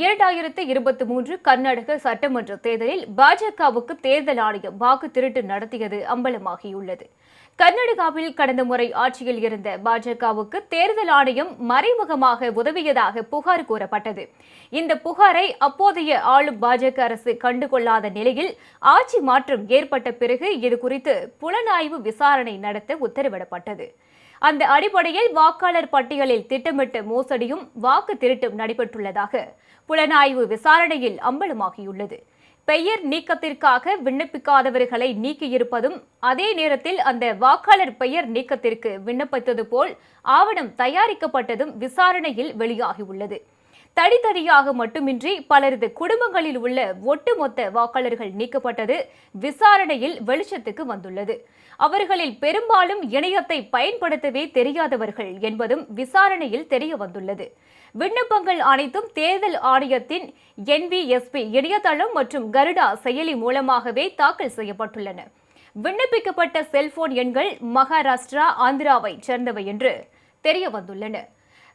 இரண்டாயிரத்தி இருபத்தி மூன்று கர்நாடக சட்டமன்ற தேர்தலில் பாஜகவுக்கு தேர்தல் ஆணையம் வாக்கு திருட்டு நடத்தியது அம்பலமாகியுள்ளது. கர்நாடகாவில் கடந்த முறை ஆட்சியில் இருந்த பாஜகவுக்கு தேர்தல் ஆணையம் மறைமுகமாக உதவியதாக புகார் கூறப்பட்டது. இந்த புகாரை அப்போதைய ஆளும் பாஜக அரசு கண்டுகொள்ளாத நிலையில் ஆட்சி மாற்றம் ஏற்பட்ட பிறகு இதுகுறித்து புலனாய்வு விசாரணை நடத்த உத்தரவிடப்பட்டது. அந்த அடிப்படையில் வாக்காளர் பட்டியலில் திட்டமிட்ட மோசடியும் வாக்கு திருட்டும் நடைபெற்றுள்ளதாக புலனாய்வு விசாரணையில் அம்பலமாகியுள்ளது. பெயர் நீக்கத்திற்காக விண்ணப்பிக்காதவர்களை நீக்கியிருப்பதும் அதே நேரத்தில் அந்த வாக்காளர் பெயர் நீக்கத்திற்கு விண்ணப்பித்தது போல் ஆவணம் தயாரிக்கப்பட்டதும் விசாரணையில் வெளியாகியுள்ளது. தனித்தனியாக மட்டுமின்றி பலரது குடும்பங்களில் உள்ள ஒட்டுமொத்த வாக்காளர்கள் நீக்கப்பட்டது விசாரணையில் வெளிச்சத்துக்கு வந்துள்ளது. அவர்களில் பெரும்பாலும் இணையத்தை பயன்படுத்தவே தெரியாதவர்கள் என்பதும் விசாரணையில் தெரிய வந்துள்ளது. விண்ணப்பங்கள் அனைத்தும் தேர்தல் ஆணையத்தின் என்பிஎஸ்பி இணையதளம் மற்றும் கருடா செயலி மூலமாகவே தாக்கல் செய்யப்பட்டுள்ளன. விண்ணப்பிக்கப்பட்ட செல்போன் எண்கள் மகாராஷ்டிரா ஆந்திராவை சேர்ந்தவை என்று தெரிய வந்துள்ளன.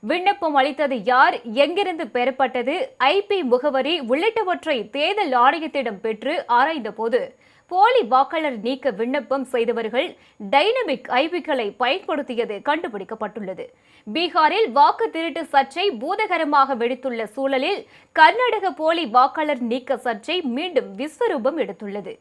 விண்ணப்பம் அளித்தது யார்? எங்கிருந்து பெறப்பட்டது? ஐபி முகவரி உள்ளிட்டவற்றை தேர்தல் ஆணையத்திடம் பெற்று ஆராய்ந்தபோது போலி வாக்காளர் நீக்க விண்ணப்பம் செய்தவர்கள் டைனமிக் ஐபிக்களை பயன்படுத்தியது கண்டுபிடிக்கப்பட்டுள்ளது. பீகாரில் வாக்கு திருட்டு சர்ச்சை பூதகரமாக வெடித்துள்ள சூழலில் கர்நாடக போலி வாக்காளர் நீக்க சர்ச்சை மீண்டும் விஸ்வரூபம் எடுத்துள்ளது.